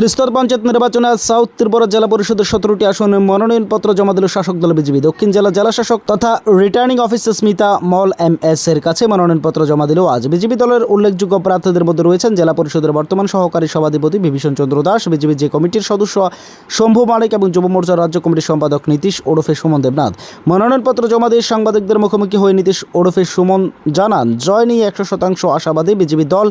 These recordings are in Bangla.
ত্রিস্তর পঞ্চায়েত নির্বাচনে আজ সাউথ ত্রিপুরা জেলা পরিষদের সতেরোটি আসনে মনোনয়নপত্র জমা দিল শাসক দল বিজেপি। দক্ষিণ জেলা জেলা শাসক তথা returning officer Smita Mal M S এর কাছে মনোনয়নপত্র জমা দিল আজ। বিজেপি দলের উল্লেখযোগ্য প্রার্থীদের মধ্যে রয়েছেন জেলা পরিষদের বর্তমান সহকারী সভাধিপতি বিভীষণ চন্দ্র দাস, বিজেপি যে কমিটির সদস্য শম্ভু মালিক এবং যুব মোর্চার রাজ্য কমিটির সম্পাদক নীতিশ ওরফে সুমন দেবনাথ। মনোনয়নপত্র জমা দিয়ে সাংবাদিকদের মুখোমুখি হয়ে নীতিশ ওরফে সুমন জানান, জয় নিয়ে একশো শতাংশ আশাবাদী বিজেপি দল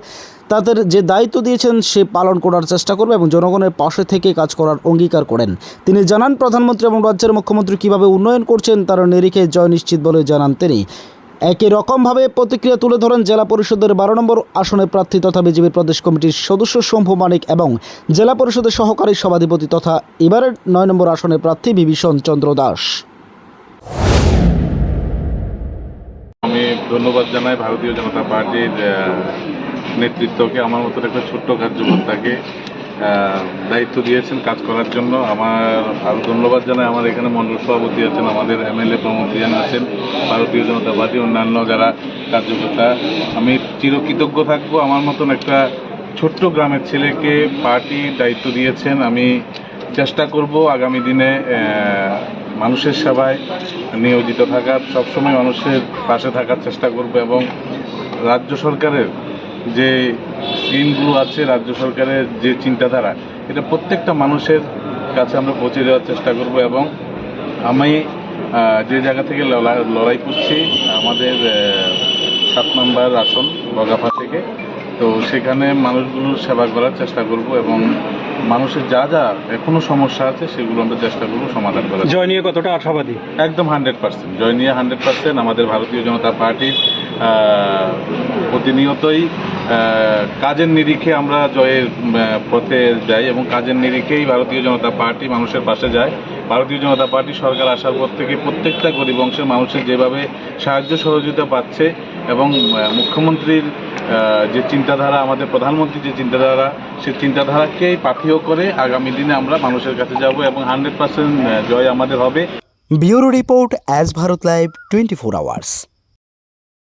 তাদের যে দায়িত্ব দিয়েছেন সে পালন করার চেষ্টা করবে এবং জনগণের পাশে থেকে কাজ করার অঙ্গীকার করেন। তিনি জানান, প্রধানমন্ত্রী এবং রাজ্যের মুখ্যমন্ত্রী কীভাবে উন্নয়ন করছেন তার নিরিখে জয় নিশ্চিত বলে জানান তিনি। একই রকমভাবে প্রতিক্রিয়া তুলে ধরেন জেলা পরিষদের বারো নম্বর আসনে প্রার্থী তথা বিজেপির প্রদেশ কমিটির সদস্য শম্ভু মানিক এবং জেলা পরিষদের সহকারী সভাধিপতি তথা এবারের নয় নম্বর আসনের প্রার্থী বিভীষণ চন্দ্র দাস। আমি ধন্যবাদ জানাই ভারতীয় জনতা পার্টির নেতৃত্বকে আমার মতন একটা ছোট্ট কার্যকর্তাকে দায়িত্ব দিয়েছেন কাজ করার জন্য। আমার আরও ধন্যবাদ জানাই। আমার এখানে মণ্ডল সভাপতি আছেন, আমাদের এমএলএ প্রমোদ রিয়ান আছেন, ভারতীয় জনতা পার্টি, অন্যান্য যারা কার্যকর্তা। আমি চিরকৃতজ্ঞ থাকব। আমার মতন একটা ছোট্ট গ্রামের ছেলেকে পার্টি দায়িত্ব দিয়েছেন। আমি চেষ্টা করব আগামী দিনে মানুষের সেবায় নিয়োজিত থাকার। সবসময় মানুষের পাশে থাকার চেষ্টা করব এবং রাজ্য সরকারের যে স্কিমগুলো আছে রাজ্য সরকারের যে চিন্তাধারা এটা প্রত্যেকটা মানুষের কাছে আমরা পৌঁছে দেওয়ার চেষ্টা করব এবং আমি যে জায়গা থেকে লড়াই- করছি আমাদের সাত নম্বর আসন বগাফা থেকে তো সেখানে মানুষগুলোর সেবা করার চেষ্টা করব এবং মানুষের যা যা এখনও সমস্যা আছে সেগুলো আমরা চেষ্টা করব সমাধান করার জয় নিয়ে কতটা আশাবাদী? একদম হান্ড্রেড পার্সেন্ট জয় নিয়ে হান্ড্রেড পার্সেন্ট। আমাদের ভারতীয় জনতা পার্টির প্রতিনিয়তই কাজের নিরিখে আমরা জয়ের পথে যাই এবং কাজের নিরিখেই ভারতীয় জনতা পার্টি মানুষের পাশে যায়। ভারতীয় জনতা পার্টি সরকার আসার পর থেকে প্রত্যেকটা গরিব অংশের মানুষের যেভাবে সাহায্য সহযোগিতা পাচ্ছে এবং মুখ্যমন্ত্রীর যে চিন্তাধারা, আমাদের প্রধানমন্ত্রীর যে চিন্তাধারা সেই চিন্তাধারাকেই পাথেয় করে আগামী দিনে আমরা মানুষের কাছে যাব এবং হান্ড্রেড পার্সেন্ট জয় আমাদের হবে। Bureau report as Bharat live twenty four hours.